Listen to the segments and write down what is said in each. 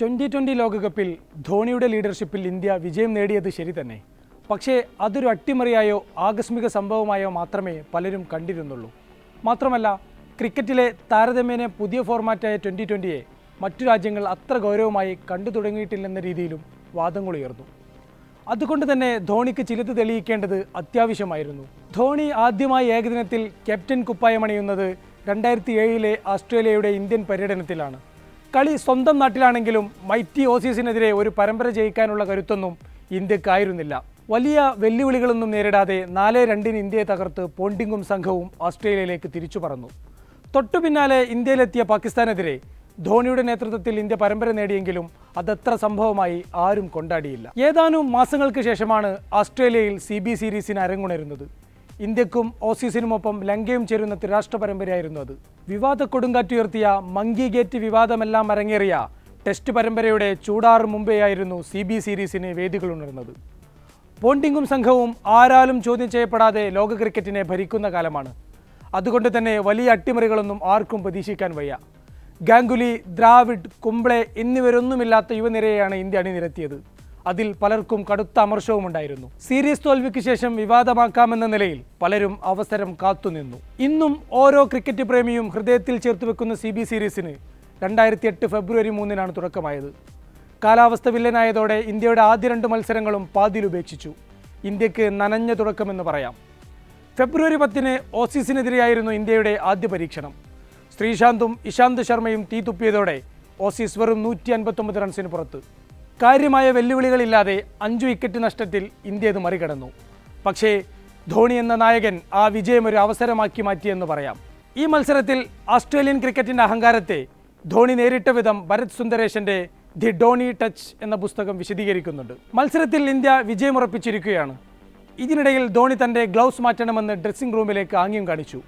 Twenty twenty ലോകകപ്പിൽ ധോണിയുടെ ലീഡർഷിപ്പിൽ India വിജയം നേടിയത് ശരി തന്നെ. പക്ഷേ അതൊരു അട്ടിമറിയായോ ആകസ്മിക സംഭവമായോ മാത്രമേ പലരും കണ്ടിരുന്നുള്ളൂ. മാത്രമല്ല ക്രിക്കറ്റിലെ താരതമ്യേന പുതിയ ഫോർമാറ്റായ ട്വന്റി ട്വന്റിയെ മറ്റു രാജ്യങ്ങൾ അത്ര ഗൗരവമായി കണ്ടു തുടങ്ങിയിട്ടില്ലെന്ന രീതിയിലും വാദങ്ങൾ ഉയർന്നു അതുകൊണ്ട് തന്നെ ധോണിക്ക് ചിലത് തെളിയിക്കേണ്ടത് അത്യാവശ്യമായിരുന്നു. ധോണി ആദ്യമായി ഏകദിനത്തിൽ ക്യാപ്റ്റൻ കുപ്പായമണിയുന്നത് രണ്ടായിരത്തി ഏഴിലെ ഓസ്ട്രേലിയയുടെ ഇന്ത്യൻ പര്യടനത്തിലാണ്. കളി സ്വന്തം നാട്ടിലാണെങ്കിലും മൈറ്റി ഓസീസിനെതിരെ ഒരു പരമ്പര ജയിക്കാനുള്ള കരുത്തൊന്നും ഇന്ത്യക്കായിരുന്നില്ല. വലിയ വെല്ലുവിളികളൊന്നും നേരിടാതെ നാല് രണ്ടിന് ഇന്ത്യയെ തകർത്ത് പോണ്ടിങ്ങും സംഘവും ഓസ്ട്രേലിയയിലേക്ക് തിരിച്ചു പറന്നു. തൊട്ടു പിന്നാലെ ഇന്ത്യയിലെത്തിയ പാകിസ്ഥാനെതിരെ ധോണിയുടെ നേതൃത്വത്തിൽ ഇന്ത്യ പരമ്പര നേടിയെങ്കിലും അതത്ര സംഭവമായി ആരും കൊണ്ടാടിയില്ല. ഏതാനും മാസങ്ങൾക്ക് ശേഷമാണ് ഓസ്ട്രേലിയയിൽ സി ബി സീരീസിന് അരങ്ങുണരുന്നത്. ഇന്ത്യക്കും ഓസീസിനുമൊപ്പം ലങ്കയും ചേരുന്ന ത്രിരാഷ്ട്ര പരമ്പരയായിരുന്നു അത്. വിവാദ കൊടുങ്കാറ്റുയർത്തിയ മങ്കി ഗേറ്റ് വിവാദമെല്ലാം അരങ്ങേറിയ ടെസ്റ്റ് പരമ്പരയുടെ ചൂടാറ് മുമ്പേയായിരുന്നു സി ബി സീരീസിന് വേദികളുണർന്നത് പോണ്ടിങ്ങും സംഘവും ആരാലും ചോദ്യം ചെയ്യപ്പെടാതെ ലോക ക്രിക്കറ്റിനെ ഭരിക്കുന്ന കാലമാണ്. അതുകൊണ്ട് തന്നെ വലിയ അട്ടിമറികളൊന്നും ആർക്കും പ്രതീക്ഷിക്കാൻ വയ്യ. ഗാംഗുലി ദ്രാവിഡ് കുംബ്ലെ എന്നിവരൊന്നുമില്ലാത്ത യുവനിരയെയാണ് ഇന്ത്യ അണിനിരത്തിയത്. അതിൽ പലർക്കും കടുത്ത അമർഷവുമുണ്ടായിരുന്നു സീരീസ് തോൽവിക്ക് ശേഷം വിവാദമാക്കാമെന്ന നിലയിൽ പലരും അവസരം കാത്തുനിന്നു. ഇന്നും ഓരോ ക്രിക്കറ്റ് പ്രേമിയും ഹൃദയത്തിൽ ചേർത്ത് വെക്കുന്ന സി ബി സീരീസിന് രണ്ടായിരത്തി എട്ട് ഫെബ്രുവരി മൂന്നിനാണ് തുടക്കമായത്. കാലാവസ്ഥ വില്ലനായതോടെ ഇന്ത്യയുടെ ആദ്യ രണ്ട് മത്സരങ്ങളും പാതിൽ ഉപേക്ഷിച്ചു. ഇന്ത്യയ്ക്ക് നനഞ്ഞ തുടക്കമെന്ന് പറയാം. ഫെബ്രുവരി പത്തിന് ഓസീസിനെതിരെയായിരുന്നു ഇന്ത്യയുടെ ആദ്യ പരീക്ഷണം. ശ്രീശാന്തും ഇശാന്ത് ശർമ്മയും തീ തുപ്പിയതോടെ ഓസീസ് വെറും നൂറ്റി അൻപത്തൊമ്പത് റൺസിന് പുറത്ത്. കാര്യമായ വെല്ലുവിളികളില്ലാതെ അഞ്ച് വിക്കറ്റ് നഷ്ടത്തിൽ ഇന്ത്യ ഇത് മറികടന്നു. പക്ഷേ ധോണി എന്ന നായകൻ ആ വിജയം ഒരു അവസരമാക്കി മാറ്റിയെന്ന് പറയാം. ഈ മത്സരത്തിൽ ഓസ്ട്രേലിയൻ ക്രിക്കറ്റിന്റെ അഹങ്കാരത്തെ ധോണി നേരിട്ട വിധം ഭരത് സുന്ദരേശന്റെ ദി ഡോണി ടച്ച് എന്ന പുസ്തകം വിശദീകരിക്കുന്നുണ്ട്. മത്സരത്തിൽ ഇന്ത്യ വിജയമുറപ്പിച്ചിരിക്കുകയാണ്. ഇതിനിടയിൽ ധോണി തന്റെ ഗ്ലൗസ് മാറ്റണമെന്ന് ഡ്രസ്സിംഗ് റൂമിലേക്ക് ആംഗ്യം കാണിച്ചു.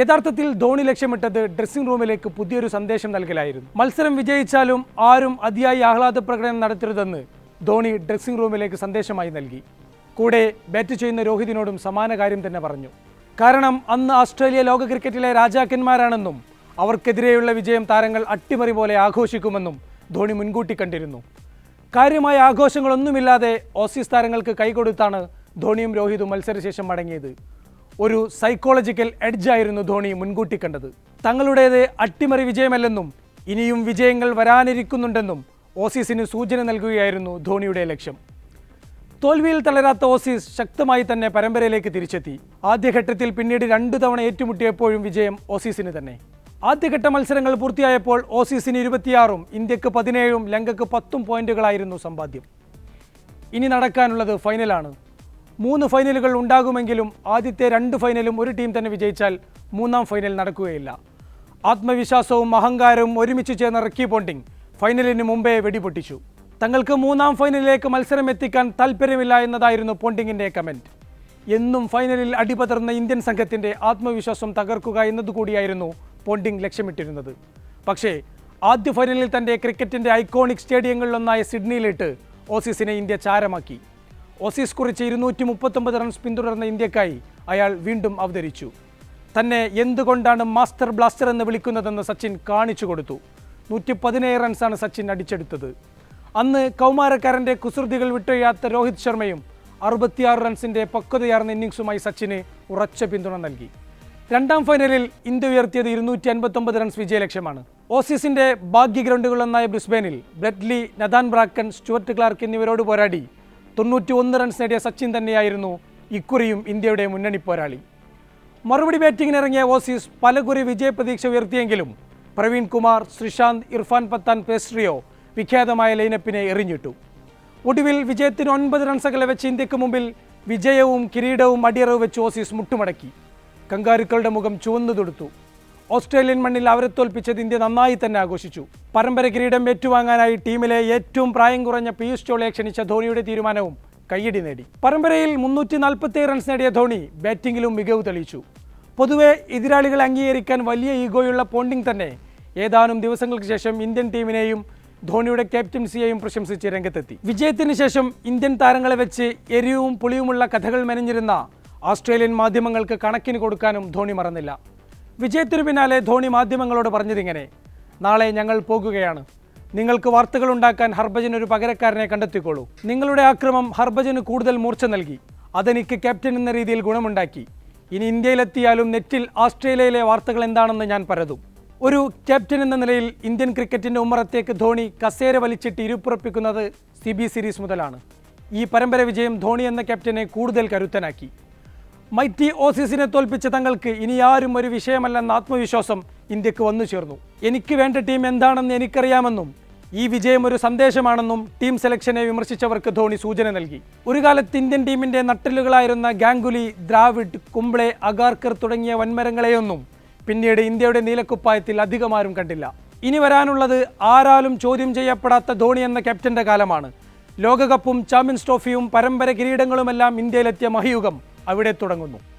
യഥാർത്ഥത്തിൽ ധോണി ലക്ഷ്യമിട്ടത് ഡ്രസ്സിംഗ് റൂമിലേക്ക് പുതിയൊരു സന്ദേശം നൽകലായിരുന്നു. മത്സരം വിജയിച്ചാലും ആരും അതിയായി ആഹ്ലാദ പ്രകടനം നടത്തരുതെന്ന് ധോണി ഡ്രസ്സിംഗ് റൂമിലേക്ക് സന്ദേശമായി നൽകി. കൂടെ ബാറ്റ് ചെയ്യുന്ന രോഹിതിനോടും സമാന കാര്യം തന്നെ പറഞ്ഞു. കാരണം അന്ന് ഓസ്ട്രേലിയ ലോക ക്രിക്കറ്റിലെ രാജാക്കന്മാരാണെന്നും അവർക്കെതിരെയുള്ള വിജയം താരങ്ങൾ അട്ടിമറി പോലെ ആഘോഷിക്കുമെന്നും ധോണി മുൻകൂട്ടി കണ്ടിരുന്നു. കാര്യമായ ആഘോഷങ്ങളൊന്നുമില്ലാതെ ഓസീസ് താരങ്ങൾക്ക് കൈകൊടുത്താണ് ധോണിയും രോഹിതും മത്സരശേഷം മടങ്ങിയത്. ഒരു സൈക്കോളജിക്കൽ എഡ്ജായിരുന്നു ധോണി മുൻകൂട്ടി കണ്ടത്. തങ്ങളുടേത് അട്ടിമറി വിജയമല്ലെന്നും ഇനിയും വിജയങ്ങൾ വരാനിരിക്കുന്നുണ്ടെന്നും ഓസീസിന് സൂചന നൽകുകയായിരുന്നു ധോണിയുടെ ലക്ഷ്യം. തോൽവിയിൽ തളരാത്ത ഓസീസ് ശക്തമായി തന്നെ പരമ്പരയിലേക്ക് തിരിച്ചെത്തി. ആദ്യഘട്ടത്തിൽ പിന്നീട് രണ്ടു തവണ ഏറ്റുമുട്ടിയപ്പോഴും വിജയം ഓസീസിന് തന്നെ. ആദ്യഘട്ട മത്സരങ്ങൾ പൂർത്തിയായപ്പോൾ ഓസീസിന് ഇരുപത്തിയാറും ഇന്ത്യയ്ക്ക് പതിനേഴും ലങ്കക്ക് പത്തും പോയിന്റുകളായിരുന്നു സമ്പാദ്യം. ഇനി നടക്കാനുള്ളത് ഫൈനലാണ് മൂന്ന് ഫൈനലുകൾ ഉണ്ടാകുമെങ്കിലും ആദ്യത്തെ രണ്ട് ഫൈനലും ഒരു ടീം തന്നെ വിജയിച്ചാൽ മൂന്നാം ഫൈനൽ നടക്കുകയില്ല. ആത്മവിശ്വാസവും അഹങ്കാരവും ഒരുമിച്ച് ചേർന്ന റിക്കി പോണ്ടിങ് ഫൈനലിന് മുമ്പേ വെടിപൊട്ടിച്ചു. തങ്ങൾക്ക് മൂന്നാം ഫൈനലിലേക്ക് മത്സരം എത്തിക്കാൻ താല്പര്യമില്ല എന്നതായിരുന്നു പോണ്ടിങ്ങിന്റെ കമന്റ് എന്നും ഫൈനലിൽ അടിപതർന്ന ഇന്ത്യൻ സംഘത്തിന്റെ ആത്മവിശ്വാസം തകർക്കുക എന്നതുകൂടിയായിരുന്നു പോണ്ടിങ് ലക്ഷ്യമിട്ടിരുന്നത്. പക്ഷേ ആദ്യ ഫൈനലിൽ തന്റെ ക്രിക്കറ്റിന്റെ ഐക്കോണിക് സ്റ്റേഡിയങ്ങളിലൊന്നായ സിഡ്നിയിലിട്ട് ഓസീസിനെ ഇന്ത്യ ചാരമാക്കി. ഓസീസ് കുറിച്ച് ഇരുന്നൂറ്റി മുപ്പത്തൊമ്പത് റൺസ് പിന്തുടർന്ന ഇന്ത്യക്കായി അയാൾ വീണ്ടും അവതരിച്ചു. തന്നെ എന്തുകൊണ്ടാണ് മാസ്റ്റർ ബ്ലാസ്റ്റർ എന്ന് വിളിക്കുന്നതെന്ന് സച്ചിൻ കാണിച്ചു കൊടുത്തു. നൂറ്റി പതിനേഴ് റൺസാണ് സച്ചിൻ അടിച്ചെടുത്തത്. അന്ന് കൗമാരക്കാരന്റെ കുസൃതികൾ വിട്ടൊഴിയാത്ത രോഹിത് ശർമ്മയും അറുപത്തിയാറ് റൺസിന്റെ പക്വതയാർന്ന ഇന്നിങ്സുമായി സച്ചിന് ഉറച്ച പിന്തുണ നൽകി. രണ്ടാം ഫൈനലിൽ ഇന്ത്യ ഉയർത്തിയത് ഇരുന്നൂറ്റി അൻപത്തൊമ്പത് റൺസ് വിജയലക്ഷ്യമാണ്. ഓസീസിന്റെ ഭാഗ്യ ഗ്രൗണ്ടുകളൊന്നായ ബ്രിസ്ബെയിനിൽ Brett Lee Nathan Bracken Stuart Clark എന്നിവരോട് പോരാടി തൊണ്ണൂറ്റി ഒന്ന് റൺസ് നേടിയ സച്ചിൻ തന്നെയായിരുന്നു ഇക്കുറിയും ഇന്ത്യയുടെ മുന്നണി പോരാളി. മറുപടി ബാറ്റിംഗിന് ഇറങ്ങിയ ഓസീസ് പലകുറി വിജയപ്രതീക്ഷ ഉയർത്തിയെങ്കിലും പ്രവീൺ കുമാർ ശ്രീശാന്ത് ഇർഫാൻ പത്താൻ പേസ്ട്രിയോ വിഖ്യാതമായ ലൈനപ്പിനെ എറിഞ്ഞിട്ടു. ഒടുവിൽ വിജയത്തിന് ഒൻപത് റൺസ് അകലെ വെച്ച് ഇന്ത്യയ്ക്ക് മുമ്പിൽ വിജയവും കിരീടവും അടിയറവ് വെച്ച് ഓസീസ് മുട്ടുമടക്കി. കങ്കാരുക്കളുടെ മുഖം ചുവന്നു തൊടുത്തു. ഓസ്ട്രേലിയൻ മണ്ണിൽ അവരെ തോൽപ്പിച്ചത് ഇന്ത്യ നന്നായി തന്നെ ആഘോഷിച്ചു. പരമ്പര കിരീടം ഏറ്റുവാങ്ങാനായി ടീമിലെ ഏറ്റവും പ്രായം കുറഞ്ഞ പീയൂഷ് ചോളയെ ക്ഷണിച്ച ധോണിയുടെ തീരുമാനവും കയ്യടി നേടി. പരമ്പരയിൽ മുന്നൂറ്റി നാൽപ്പത്തി റൺസ് നേടിയ ധോണി ബാറ്റിംഗിലും മികവ് തെളിയിച്ചു. പൊതുവെ എതിരാളികളെ അംഗീകരിക്കാൻ വലിയ ഈഗോയുള്ള പോണ്ടിംഗ് തന്നെ ഏതാനും ദിവസങ്ങൾക്ക് ശേഷം ഇന്ത്യൻ ടീമിനെയും ധോണിയുടെ ക്യാപ്റ്റൻസിയെയും പ്രശംസിച്ച് രംഗത്തെത്തി. വിജയത്തിന് ശേഷം ഇന്ത്യൻ താരങ്ങളെ വെച്ച് എരിവും പുളിയുമുള്ള കഥകൾ മെനഞ്ഞിരുന്ന ഓസ്ട്രേലിയൻ മാധ്യമങ്ങൾക്ക് കണക്കിന് കൊടുക്കാനും ധോണി മറന്നില്ല. വിജയത്തിനു പിന്നാലെ ധോണി മാധ്യമങ്ങളോട് പറഞ്ഞതിങ്ങനെ നാളെ ഞങ്ങൾ പോകുകയാണ്. നിങ്ങൾക്ക് വാർത്തകൾ ഉണ്ടാക്കാൻ ഹർഭജൻ ഒരു പകരക്കാരനെ കണ്ടെത്തിക്കോളൂ. നിങ്ങളുടെ ആക്രമം ഹർഭജന് കൂടുതൽ മൂർച്ച നൽകി. അതെനിക്ക് ക്യാപ്റ്റൻ എന്ന രീതിയിൽ ഗുണമുണ്ടാക്കി. ഇനി ഇന്ത്യയിലെത്തിയാലും നെറ്റിൽ ഓസ്ട്രേലിയയിലെ വാർത്തകൾ എന്താണെന്ന് ഞാൻ പരതും. ഒരു ക്യാപ്റ്റൻ എന്ന നിലയിൽ ഇന്ത്യൻ ക്രിക്കറ്റിന്റെ ഉമ്മറത്തേക്ക് ധോണി കസേര വലിച്ചിട്ട് ഇരുപ്പുറപ്പിക്കുന്നത് സി ബി സീരീസ് മുതലാണ്. ഈ പരമ്പര വിജയം ധോണി എന്ന ക്യാപ്റ്റനെ കൂടുതൽ കരുത്തനാക്കി. മൈറ്റി ഓസീസിനെ തോൽപ്പിച്ച തങ്ങൾക്ക് ഇനി ആരും ഒരു വിഷയമല്ലെന്ന ആത്മവിശ്വാസം ഇന്ത്യയ്ക്ക് വന്നു ചേർന്നു. എനിക്ക് വേണ്ട ടീം എന്താണെന്ന് എനിക്കറിയാമെന്നും ഈ വിജയം ഒരു സന്ദേശമാണെന്നും ടീം സെലക്ഷനെ വിമർശിച്ചവർക്ക് ധോണി സൂചന നൽകി. ഒരു കാലത്ത് ഇന്ത്യൻ ടീമിന്റെ നട്ടിലുകളായിരുന്ന ഗാംഗുലി ദ്രാവിഡ് കുംബ്ലെ അഗാർക്കർ തുടങ്ങിയ വൻമരങ്ങളെയൊന്നും പിന്നീട് ഇന്ത്യയുടെ നീലക്കുപ്പായത്തിൽ അധികമാരും കണ്ടില്ല. ഇനി വരാനുള്ളത് ആരാലും ചോദ്യം ചെയ്യപ്പെടാത്ത ധോണി എന്ന ക്യാപ്റ്റന്റെ കാലമാണ്. ലോകകപ്പും ചാമ്പ്യൻസ് ട്രോഫിയും പരമ്പര കിരീടങ്ങളുമെല്ലാം ഇന്ത്യയിലെത്തിയ മഹിയുഗം. അവിടെ തുടങ്ങുന്നു.